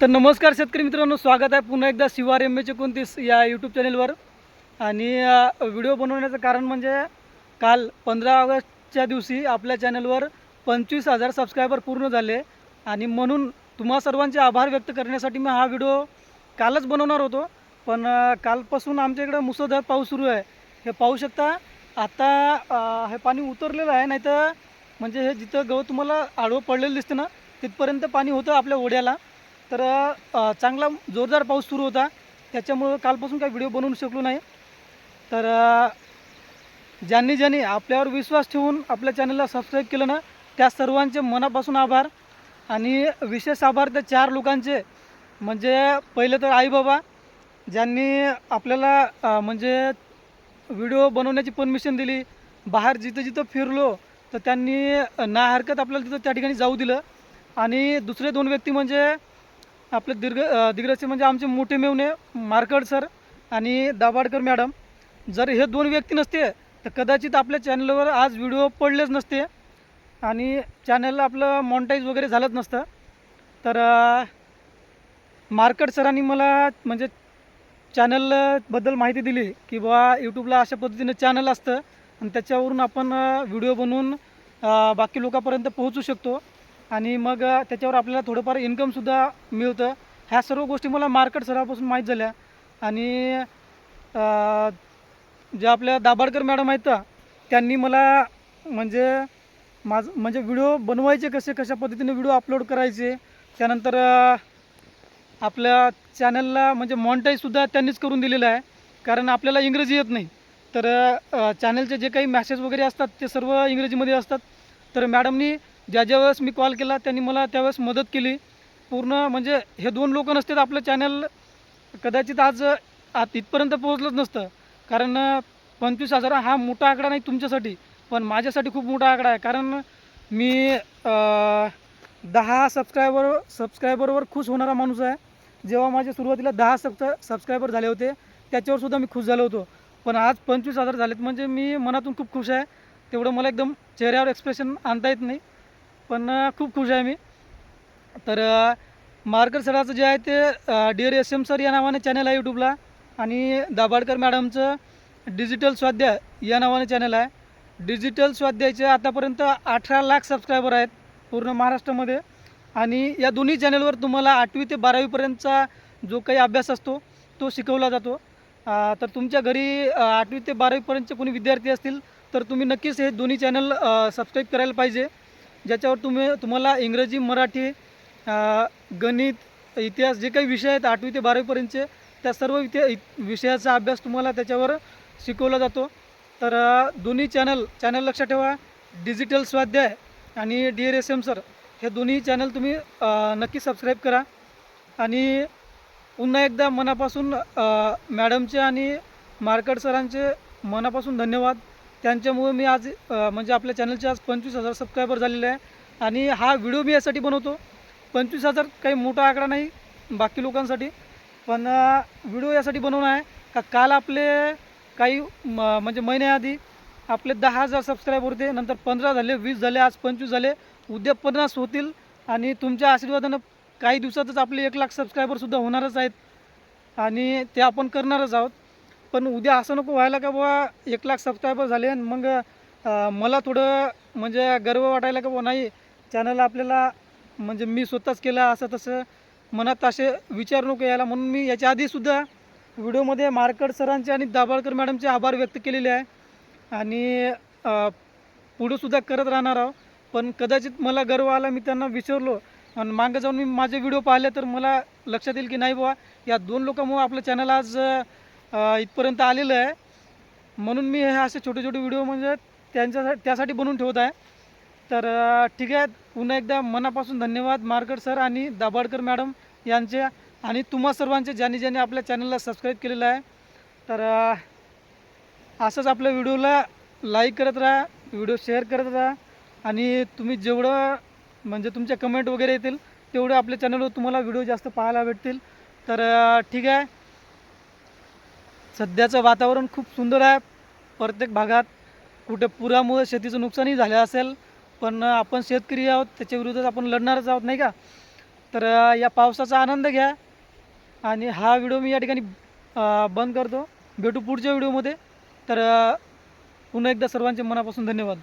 तर नमस्कार शेतकरी मित्रांनो स्वागत आहे पुन्हा एकदा शिवार एम एच एकोणतीस या यूट्यूब चॅनेलवर आणि व्हिडिओ बनवण्याचं कारण म्हणजे काल पंधरा ऑगस्टच्या दिवशी आपल्या चॅनलवर पंचवीस हजार सबस्क्रायबर पूर्ण झाले. आणि म्हणून तुम्हा सर्वांचे आभार व्यक्त करण्यासाठी मी हा व्हिडिओ कालच बनवणार होतो. पण कालपासून आमच्या इकडं मुसळधार पाऊस सुरू आहे. हे पाहू शकता आता हे पाणी उतरलेलं आहे नाही तर म्हणजे हे जिथं गवत तुम्हाला आडवं पडलेलं दिसतं ना तिथपर्यंत पाणी होतं आपल्या ओढ्याला. तर चांगला जोरदार पाऊस सुरू होता. त्याच्यामुळं कालपासून काही व्हिडिओ बनवू शकलो नाही. तर ज्यांनी ज्यांनी आपल्यावर विश्वास ठेवून आपल्या चॅनलला सबस्क्राईब केलं ना त्या सर्वांचे मनापासून आभार. आणि विशेष आभार त्या चार लोकांचे. म्हणजे पहिले तर आईबाबा ज्यांनी आपल्याला म्हणजे व्हिडिओ बनवण्याची परमिशन दिली. बाहेर जिथं जिथं फिरलो तर त्यांनी ना हरकत आपल्याला तिथं त्या ठिकाणी जाऊ दिलं. आणि दुसरे दोन व्यक्ती म्हणजे आपले दीर्घ दिग्रसी म्हणजे आमचे मोठे मेवणे मार्कड सर आणि दाभाडकर मॅडम. जर हे दोन व्यक्ती नसते तर कदाचित आपल्या चॅनलवर आज व्हिडिओ पडलेच नसते आणि चॅनल आपलं मॉनिटाईज वगैरे झालंच नसतं. तर मार्कट मार्कड सरांनी मला म्हणजे चॅनलबद्दल माहिती दिली की बुवा यूट्यूबला अशा पद्धतीनं चॅनल असतं आणि त्याच्यावरून आपण व्हिडिओ बनवून बाकी लोकांपर्यंत पोहोचू शकतो. आणि मग त्याच्यावर आपल्याला थोडंफार इन्कमसुद्धा मिळतं. ह्या सर्व गोष्टी मला मार्केट सरापासून माहीत झाल्या. आणि ज्या आपल्या दाभाडकर मॅडम आहेत त्यांनी मला म्हणजे माझं म्हणजे व्हिडिओ बनवायचे कसे कशा पद्धतीने व्हिडिओ अपलोड करायचे त्यानंतर आपल्या चॅनलला म्हणजे मॉनिटाईजसुद्धा त्यांनीच करून दिलेलं आहे. कारण आपल्याला इंग्रजी येत नाही. तर चॅनलचे जे काही मॅसेज वगैरे असतात ते सर्व इंग्रजीमध्ये असतात. तर मॅडमनी ज्या ज्या वेळेस मी कॉल केला त्यांनी मला त्यावेळेस मदत केली. पूर्ण म्हणजे हे दोन लोक नसते तर आपलं चॅनल कदाचित आज आत इथपर्यंत पोहोचलंच नसतं. कारण पंचवीस हजार हा मोठा आकडा नाही तुमच्यासाठी पण माझ्यासाठी खूप मोठा आकडा आहे. कारण मी दहा सबस्क्रायबर सबस्क्रायबरवर खुश होणारा माणूस आहे. जेव्हा माझ्या सुरुवातीला दहा सब सबस्क्रायबर झाले होते त्याच्यावरसुद्धा मी खुश झालो होतो. पण आज पंचवीस हजार झालेत म्हणजे मी मनातून खूप खुश आहे. तेवढं मला एकदम चेहऱ्यावर एक्सप्रेशन आणता येत नाही. पण खूप खुश आहे मी. तर मार्कर सराचं जे आहे ते डिअर एस एम सर या नावाने चॅनल आहे यूट्यूबला आणि दाभाडकर मॅडमचं डिजिटल स्वाध्याय या नावाने चॅनल आहे. डिजिटल स्वाध्यायचे आतापर्यंत अठरा लाख सबस्क्रायबर आहेत पूर्ण महाराष्ट्रामध्ये. आणि या दोन्ही चॅनलवर तुम्हाला आठवी ते बारावीपर्यंतचा जो काही अभ्यास असतो तो शिकवला जातो. तर तुमच्या घरी आठवी ते बारावीपर्यंतचे कोणी विद्यार्थी असतील तर तुम्ही नक्कीच हे दोन्ही चॅनल सबस्क्राईब करायला पाहिजे. ज्याच्यावर तुम्ही तुम्हाला इंग्रजी मराठी गणित इतिहास जे काही विषय आहेत आठवी ते बारावीपर्यंतचे त्या सर्व इथे विषयाचा अभ्यास तुम्हाला त्याच्यावर शिकवला जातो. तर दोन्ही चॅनल चॅनल लक्षात ठेवा. डिजिटल स्वाध्याय आणि D R S M sir हे दोन्ही चॅनल तुम्ही नक्की सबस्क्राईब करा. आणि पुन्हा एकदा मनापासून मॅडमचे आणि मार्कड सरांचे मनापासून धन्यवाद. त्यांच्यामुळे मी आज म्हणजे आपल्या चॅनलचे आज पंचवीस हजार सबस्क्रायबर झालेले आहे. आणि हा व्हिडिओ मी यासाठी बनवतो. पंचवीस हजार काही मोठा आकडा नाही बाकी लोकांसाठी. पण व्हिडिओ यासाठी बनवणं आहे का काल आपले काही म म्हणजे महिन्याआधी आपले दहा हजार सबस्क्रायबर होते नंतर पंधरा झाले वीस झाले आज पंचवीस झाले. उद्या पन्नास होतील आणि तुमच्या आशीर्वादानं काही दिवसातच आपले एक लाख सबस्क्रायबरसुद्धा होणारच आहेत. आणि ते आपण करणारच आहोत. पण उद्या असं नको व्हायला का बुवा एक लाख सबस्क्रायबर झाले आणि मग मला थोडं म्हणजे गर्व वाटायला का बुवा नाही चॅनल आपल्याला म्हणजे मी स्वतःच केला असं तसं मनात असे विचार नको यायला. म्हणून मी याच्या आधीसुद्धा व्हिडिओमध्ये मार्कड सरांचे आणि दाभाळकर मॅडमचे आभार व्यक्त केलेले आहे. आणि पुढंसुद्धा करत राहणार आहो पण कदाचित मला गर्व आला मी त्यांना विचारलो आणि मागं जाऊन मी माझे व्हिडिओ पाहिले तर मला लक्षात येईल की नाही बुवा या दोन लोकांमुळे आपलं चॅनल आज इथपर्यंत आलेलं आहे. म्हणून मी हे असे छोटे छोटे व्हिडिओ म्हणजे त्यांच्यासाठी त्यासाठी बनवून ठेवत आहे. तर ठीक आहे. पुन्हा एकदा मनापासून धन्यवाद मार्कड सर आणि दाभाडकर मॅडम यांचे आणि तुम्हा सर्वांचे ज्यांनी ज्यांनी आपल्या चॅनलला सबस्क्राईब केलेलं आहे. तर असंच आपल्या व्हिडिओला लाईक करत राहा व्हिडिओ शेअर करत राहा आणि तुम्ही जेवढं म्हणजे तुमच्या कमेंट वगैरे येतील तेवढं आपल्या चॅनलवर तुम्हाला व्हिडिओ जास्त पाहायला भेटतील. तर ठीक आहे. सध्याचं वातावरण खूप सुंदर आहे. प्रत्येक भागात कुठे पुरामुळे शेतीचं नुकसानही झालं असेल पण आपण शेतकरी आहोत त्याच्या विरोधात आपण लढणारच आहोत नाही का? तर या पावसाचा आनंद घ्या. आणि हा व्हिडिओ मी या ठिकाणी बंद करतो. भेटू पुढच्या व्हिडिओमध्ये. तर पुन्हा एकदा सर्वांचे मनापासून धन्यवाद.